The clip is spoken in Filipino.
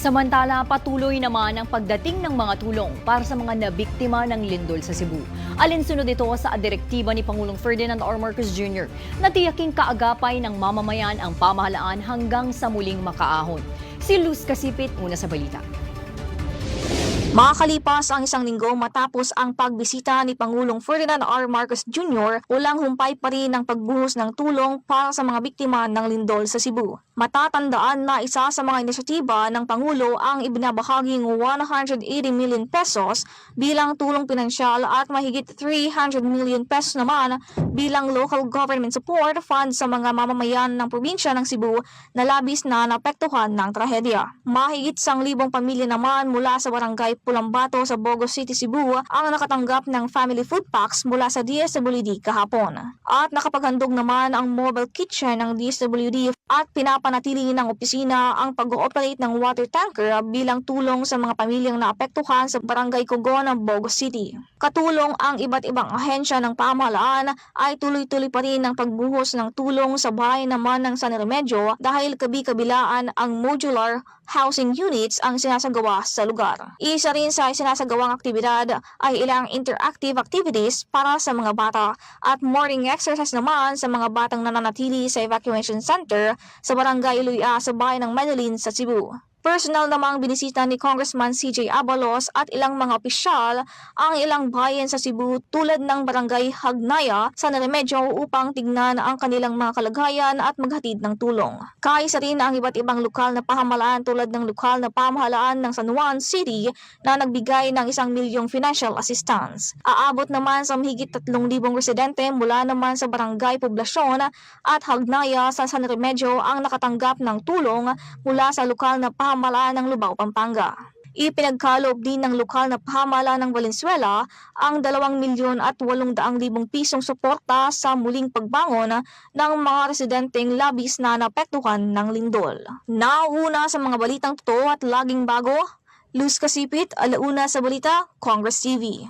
Samantala, patuloy naman ang pagdating ng mga tulong para sa mga nabiktima ng lindol sa Cebu. Alinsunod ito sa direktiba ni Pangulong Ferdinand R. Marcos Jr. na tiyaking kaagapay ng mamamayan ang pamahalaan hanggang sa muling makaahon. Si Luz Kasipit, una sa balita. Makakalipas ang isang linggo matapos ang pagbisita ni Pangulong Ferdinand R. Marcos Jr., ulang humpay pa rin ang pagbuhos ng tulong para sa mga biktima ng lindol sa Cebu. Matatandaan na isa sa mga inisyatiba ng Pangulo ang ibinabahaging 180 million pesos bilang tulong pinansyal at mahigit 300 million pesos naman bilang local government support fund sa mga mamamayan ng probinsya ng Cebu na labis na napektuhan ng trahedya. Mahigit sang libong pamilya naman mula sa barangay Pulambato sa Bogos City, Cebu ang nakatanggap ng family food packs mula sa DSWD kahapon. At nakapaghandog naman ang mobile kitchen ng DSWD at pinapanatili ng opisina ang pag-ooperate ng water tanker bilang tulong sa mga pamilyang naapektuhan sa barangay Cogon ng Bogos City. Katulong ang iba't ibang ahensya ng pamahalaan ay tuloy-tuloy pa rin ang pagbuhos ng tulong sa bahay naman ng San Remedyo dahil kabi-kabilaan ang modular housing units ang sinasagawa sa lugar. Isa rin sa sinasagawang aktibidad ay ilang interactive activities para sa mga bata at morning exercise naman sa mga batang nananatili sa evacuation center sa barangay Luya sa bayan ng Medellin sa Cebu. Personal namang binisita ni Congressman CJ Abalos at ilang mga opisyal ang ilang bayan sa Cebu tulad ng Barangay Hagnaya sa Remedyo upang tignan ang kanilang mga kalagayan at maghatid ng tulong. Kaisa rin ang iba't ibang lokal na pamahalaan tulad ng lokal na pamahalaan ng San Juan City na nagbigay ng isang milyong financial assistance. Aabot naman sa mahigit 3,000 residente mula naman sa barangay poblasyon at Hagnaya sa San Remedyo ang nakatanggap ng tulong mula sa lokal na pamahalaan ng Lubao, Pampanga. Ipinagkaloob din ng lokal na pamahalaan ng Valenzuela ang 2 milyon at 800 libong pisong suporta sa muling pagbangon ng mga residenteng labis na napektuhan ng lindol. Nauna sa mga balitang totoo at laging bago, Luz Kasipit, Alauna sa Balita, Congress TV.